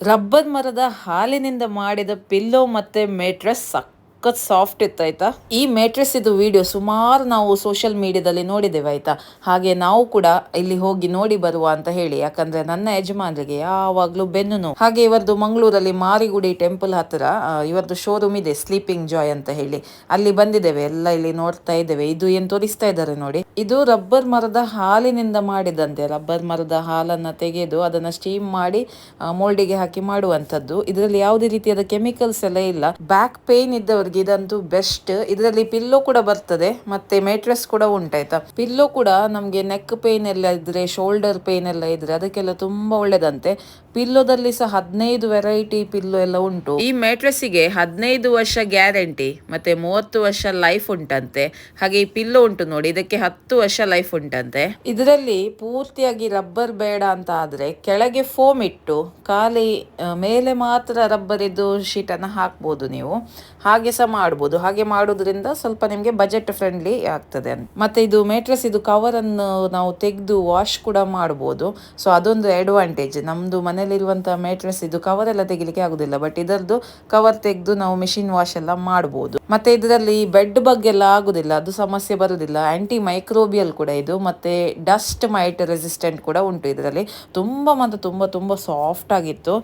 Rubber ಮರದ ಹಾಲಿನಿಂದ ಮಾಡಿದ ಪಿಲ್ಲೋ ಮತ್ತೆ ಮೇಟ್ರೆಸ್ ಸಕ್. ಸಖತ್ ಸಾಫ್ಟ್ ಇತ್ತು ಆಯ್ತಾ? ಈ ಮೇಟ್ರೆಸ್ ಇದು ವಿಡಿಯೋ ಸುಮಾರು ನಾವು ಸೋಷಿಯಲ್ ಮೀಡಿಯಾದಲ್ಲಿ ನೋಡಿದ್ದೇವೆ ಆಯ್ತಾ? ಹಾಗೆ ನಾವು ಕೂಡ ಇಲ್ಲಿ ಹೋಗಿ ನೋಡಿ ಬರುವ ಅಂತ ಹೇಳಿ, ಯಾಕಂದ್ರೆ ನನ್ನ ಯಜಮಾನರಿಗೆ ಯಾವಾಗ್ಲೂ ಬೆನ್ನು ನೋವು ಹಾಗೆ ಇವರದು ಮಂಗಳೂರಲ್ಲಿ ಮಾರಿಗುಡಿ ಟೆಂಪಲ್ ಹತ್ರ ಇವರದು ಶೋರೂಮ್ ಇದೆ ಸ್ಲೀಪಿಂಗ್ ಜಾಯ್ ಅಂತ ಹೇಳಿ. ಅಲ್ಲಿ ಬಂದಿದ್ದೇವೆ, ಎಲ್ಲ ಇಲ್ಲಿ ನೋಡ್ತಾ ಇದ್ದೇವೆ. ಇದು ಏನ್ ತೋರಿಸ್ತಾ ಇದ್ದಾರೆ ನೋಡಿ? ಇದು ರಬ್ಬರ್ ಮರದ ಹಾಲಿನಿಂದ ಮಾಡಿದಂತೆ. ರಬ್ಬರ್ ಮರದ ಹಾಲನ್ನ ತೆಗೆದು ಅದನ್ನ ಸ್ಟೀಮ್ ಮಾಡಿ ಮೋಲ್ಡಿಗೆ ಹಾಕಿ ಮಾಡುವಂತದ್ದು ಇದರಲ್ಲಿ ಯಾವುದೇ ರೀತಿಯಾದ ಕೆಮಿಕಲ್ಸ್ ಎಲ್ಲ ಇಲ್ಲ. ಬ್ಯಾಕ್ ಪೇನ್ ಇದ್ದವರು ಇದಂತೂ ಬೆಸ್ಟ್ ಇದರಲ್ಲಿ ಪಿಲ್ಲೋ ಕೂಡ ಬರ್ತದೆ, ಮತ್ತೆ ಮೇಟ್ರೆಸ್ ಕೂಡ ಉಂಟಾಯ್ತಾ? ಪಿಲ್ಲೋ ಕೂಡ ನಮ್ಗೆ ನೆಕ್ ಪೇನ್ ಎಲ್ಲ ಇದ್ರೆ ಶೋಲ್ಡರ್ ಪೇನ್ ಎಲ್ಲ ಇದ್ರೆ ಅದಕ್ಕೆಲ್ಲ ತುಂಬಾ ಒಳ್ಳೇದಂತೆ. ಪಿಲ್ಲೋದಲ್ಲಿ ಸಹ ಹದಿನೈದು ವೆರೈಟಿ ಪಿಲ್ಲೋ ಎಲ್ಲ ಉಂಟು. ಈ ಗೆ ಹದಿನೈದು ವರ್ಷ ಗ್ಯಾರಂಟಿ ಮತ್ತೆ ಮೂವತ್ತು ವರ್ಷ ಲೈಫ್ ಉಂಟಂತೆ. ಹಾಗೆ ಈ ಪಿಲ್ಲೋ ಉಂಟು ನೋಡಿ, ಇದಕ್ಕೆ ಹತ್ತು ವರ್ಷ ಲೈಫ್ ಉಂಟಂತೆ. ಇದರಲ್ಲಿ ಪೂರ್ತಿಯಾಗಿ ರಬ್ಬರ್ ಬೇಡ ಅಂತ ಆದ್ರೆ ಕೆಳಗೆ ಫೋಮ್ ಇಟ್ಟು, ಖಾಲಿ ಮೇಲೆ ಮಾತ್ರ ರಬ್ಬರ್ ಇದ್ದು ಶೀಟ್ ಅನ್ನ ಹಾಕ್ಬೋದು ನೀವು. ಹಾಗೆ ಸಹ ಮಾಡ್ಬೋದು. ಹಾಗೆ ಮಾಡೋದ್ರಿಂದ ಸ್ವಲ್ಪ ನಿಮಗೆ ಬಜೆಟ್ ಫ್ರೆಂಡ್ಲಿ ಆಗ್ತದೆ ಮತ್ತೆ ಇದು ಮೇಟ್ರೆಸ್ ಇದು ಕವರ್ ಅನ್ನು ನಾವು ತೆಗೆದು ವಾಶ್ ಕೂಡ ಮಾಡ್ಬೋದು. ಸೊ ಅದೊಂದು ಅಡ್ವಾಂಟೇಜ್ ನಮ್ದು ಮನೇಲಿರುವಂತಹ ಮೇಟ್ರೆಸ್ ಇದು ಕವರ್ ಎಲ್ಲ ತೆಗಿಲಿಕ್ಕೆ ಆಗುದಿಲ್ಲ. ಬಟ್ ಇದರದ್ದು ಕವರ್ ತೆಗೆದು ನಾವು ಮಿಷಿನ್ ವಾಶ್ ಎಲ್ಲ ಮಾಡ್ಬೋದು. ಮತ್ತೆ ಇದರಲ್ಲಿ ಬೆಡ್ ಬಗ್ಗೆ ಎಲ್ಲ ಆಗುದಿಲ್ಲ. ಅದು ಸಮಸ್ಯೆ ಬರುದಿಲ್ಲ. ಆಂಟಿ ಮೈಕ್ರೋಬಿಯಲ್ ಕೂಡ ಇದು. ಮತ್ತೆ ಡಸ್ಟ್ ಮೈಟ್ ರೆಸಿಸ್ಟೆಂಟ್ ಕೂಡ ಉಂಟು ಇದರಲ್ಲಿ. ತುಂಬಾ ಮತ್ತು ತುಂಬಾ ತುಂಬಾ ಸಾಫ್ಟ್ ಆಗಿತ್ತು.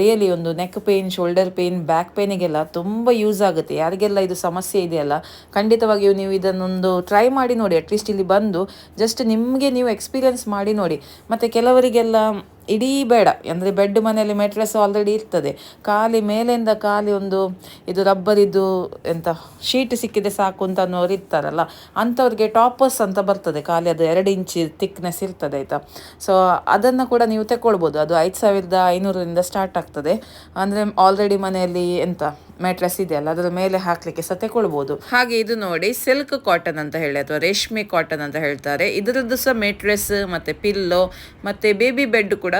ರಿಯಲಿ ಒಂದು neck pain shoulder pain back ಪೇನಿಗೆಲ್ಲ ತುಂಬಾ ಯೂಸ್ ಆಗುತ್ತೆ. ಯಾರಿಗೆಲ್ಲ ಇದು ಸಮಸ್ಯೆ ಇದೆಯಲ್ಲ, ಖಂಡಿತವಾಗಿಯೂ ನೀವು ಇದನ್ನೊಂದು ಟ್ರೈ ಮಾಡಿ ನೋಡಿ. ಅಟ್ಲೀಸ್ಟ್ ಇಲ್ಲಿ ಬಂದು ಜಸ್ಟ್ ನಿಮಗೆ ನೀವು ಎಕ್ಸ್ಪೀರಿಯೆನ್ಸ್ ಮಾಡಿ ನೋಡಿ. ಮತ್ತು ಕೆಲವರಿಗೆಲ್ಲ ಇಡೀ ಬೇಡ. ಅಂದರೆ ಬೆಡ್ ಮನೆಯಲ್ಲಿ ಮೆಟ್ರೆಸ್ ಆಲ್ರೆಡಿ ಇರ್ತದೆ. ಖಾಲಿ ಮೇಲಿಂದ ಖಾಲಿ ಒಂದು ಇದು ರಬ್ಬರಿದ್ದು ಎಂತ ಶೀಟ್ ಸಿಕ್ಕಿದೆ ಸಾಕು ಅಂತ ಅನ್ನೋರು ಇರ್ತಾರಲ್ಲ, ಅಂಥವ್ರಿಗೆ ಟಾಪರ್ಸ್ ಅಂತ ಬರ್ತದೆ ಖಾಲಿ, ಅದು ಎರಡು ಇಂಚ್ ತಿಕ್ನೆಸ್ ಇರ್ತದೆ, ಆಯಿತಾ? ಸೊ ಅದನ್ನು ಕೂಡ ನೀವು ತಗೊಳ್ಬೋದು ಅದು ಐದು ಸಾವಿರದ ಐನೂರರಿಂದ ಸ್ಟಾರ್ಟ್ ಆಗ್ತದೆ. ಅಂದರೆ ಆಲ್ರೆಡಿ ಮನೆಯಲ್ಲಿ ಎಂತ ಮ್ಯಾಟ್ರೆಸ್ ಇದೆಯಲ್ಲ ಅದರ ಮೇಲೆ ಹಾಕ್ಲಿಕ್ಕೆ ಸಹ ತಗೊಳ್ಬೋದು ಹಾಗೆ ಇದು ನೋಡಿ ಸಿಲ್ಕ್ ಕಾಟನ್ ಅಂತ ಹೇಳಿ, ಅಥವಾ ರೇಷ್ಮೆ ಕಾಟನ್ ಅಂತ ಹೇಳ್ತಾರೆ. ಇದರದ್ದು ಸಹ ಮೆಟ್ರೆಸ್ ಮತ್ತೆ ಪಿಲ್ಲೋ ಮತ್ತೆ ಬೇಬಿ ಬೆಡ್ ಕೂಡ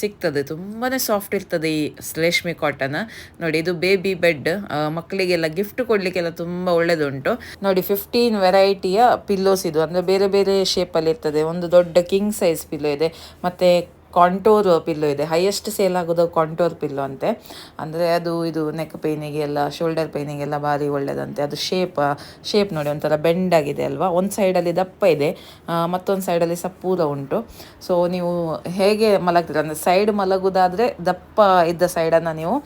ಸಿಗ್ತದೆ. ತುಂಬಾನೇ ಸಾಫ್ಟ್ ಇರ್ತದೆ ಈ ರೇಷ್ಮೆ ಕಾಟನ್ ನೋಡಿ, ಇದು ಬೇಬಿ ಬೆಡ್ ಮಕ್ಕಳಿಗೆಲ್ಲ ಗಿಫ್ಟ್ ಕೊಡ್ಲಿಕ್ಕೆಲ್ಲ ತುಂಬಾ ಒಳ್ಳೇದುಂಟು. ನೋಡಿ ಫಿಫ್ಟೀನ್ ವೆರೈಟಿಯ ಪಿಲ್ಲೋಸ್ ಇದು. ಅಂದ್ರೆ ಬೇರೆ ಬೇರೆ ಶೇಪಲ್ಲಿ ಇರ್ತದೆ. ಒಂದು ದೊಡ್ಡ ಕಿಂಗ್ ಸೈಜ್ ಪಿಲ್ಲೋ ಇದೆ. ಮತ್ತೆ ಕಾಂಟೋರ್ ಪಿಲ್ಲೋ ಇದೆ. ಹೈಯೆಸ್ಟ್ ಸೇಲ್ ಆಗೋದು ಕಾಂಟೋರ್ ಪಿಲ್ಲೋ ಅಂತೆ. ಅಂದರೆ ಅದು ಇದು ನೆಕ್ ಪೇನಿಗೆಲ್ಲ ಶೋಲ್ಡರ್ ಪೇನಿಗೆಲ್ಲ ಭಾರಿ ಒಳ್ಳೆಯದಂತೆ ಅದು ಶೇಪ್ ಶೇಪ್ ನೋಡಿ ಒಂಥರ ಬೆಂಡ್ ಆಗಿದೆ ಅಲ್ವಾ? ಒಂದು ಸೈಡಲ್ಲಿ ದಪ್ಪ ಇದೆ ಮತ್ತೊಂದು ಸೈಡಲ್ಲಿ ಸಪ್ಪೂರ ಉಂಟು. ಸೊ ನೀವು ಹೇಗೆ ಮಲಗ್ತೀರ? ಅಂದರೆ ಸೈಡ್ ಮಲಗುದಾದರೆ ದಪ್ಪ ಇದ್ದ ಸೈಡನ್ನು ನೀವು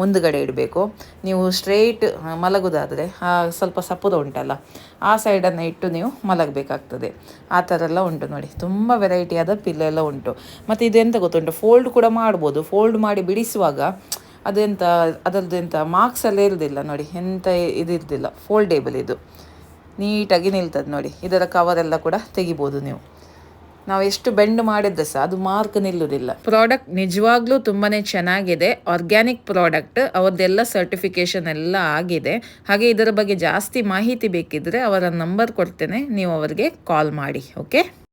ಮುಂದುಗಡೆ ಇಡಬೇಕು. ನೀವು ಸ್ಟ್ರೈಟ್ ಮಲಗುದಾದರೆ ಸ್ವಲ್ಪ ಸಪುರ ಉಂಟಲ್ಲ. ಆ ಸೈಡನ್ನು ಇಟ್ಟು ನೀವು ಮಲಗಬೇಕಾಗ್ತದೆ. ಆ ಥರ ಎಲ್ಲ ಉಂಟು ನೋಡಿ. ತುಂಬ ವೆರೈಟಿಯಾದ ಪಿಲ್ಲ ಎಲ್ಲ ಉಂಟು ಮತ್ತು ಎಂತ ಗೊತ್ತುಂಟು? ಫೋಲ್ಡ್ ಕೂಡ ಮಾಡ್ಬೋದು. ಫೋಲ್ಡ್ ಮಾಡಿ ಬಿಡಿಸುವಾಗ ಅದೆಂತ ಅದರದ್ದು ಎಂತ ಮಾರ್ಕ್ಸ್ ಎಲ್ಲ ಇರೋದಿಲ್ಲ ನೋಡಿ. ಎಂತ ಇದಿರ್ದಿಲ್ಲ ಫೋಲ್ಡೇಬಲ್ ಇದು. ನೀಟಾಗಿ ನಿಲ್ತದೆ ನೋಡಿ. ಇದರ ಕವರೆಲ್ಲ ಕೂಡ ತೆಗಿಬೋದು ನೀವು. ನಾವು ಎಷ್ಟು ಬೆಂಡ್ ಮಾಡಿದ್ರೆ ಸಹ ಅದು ಮಾರ್ಕ್ ನಿಲ್ಲುವುದಿಲ್ಲ ಪ್ರಾಡಕ್ಟ್ ನಿಜವಾಗ್ಲೂ ತುಂಬಾ ಚೆನ್ನಾಗಿದೆ. ಆರ್ಗ್ಯಾನಿಕ್ ಪ್ರಾಡಕ್ಟ್ ಅವ್ರದ್ದೆಲ್ಲ ಸರ್ಟಿಫಿಕೇಶನ್ ಎಲ್ಲ ಆಗಿದೆ. ಹಾಗೆ ಇದರ ಬಗ್ಗೆ ಜಾಸ್ತಿ ಮಾಹಿತಿ ಬೇಕಿದ್ರೆ ಅವರ ನಂಬರ್ ಕೊಡ್ತೇನೆ. ನೀವು ಅವರಿಗೆ ಕಾಲ್ ಮಾಡಿ ಓಕೆ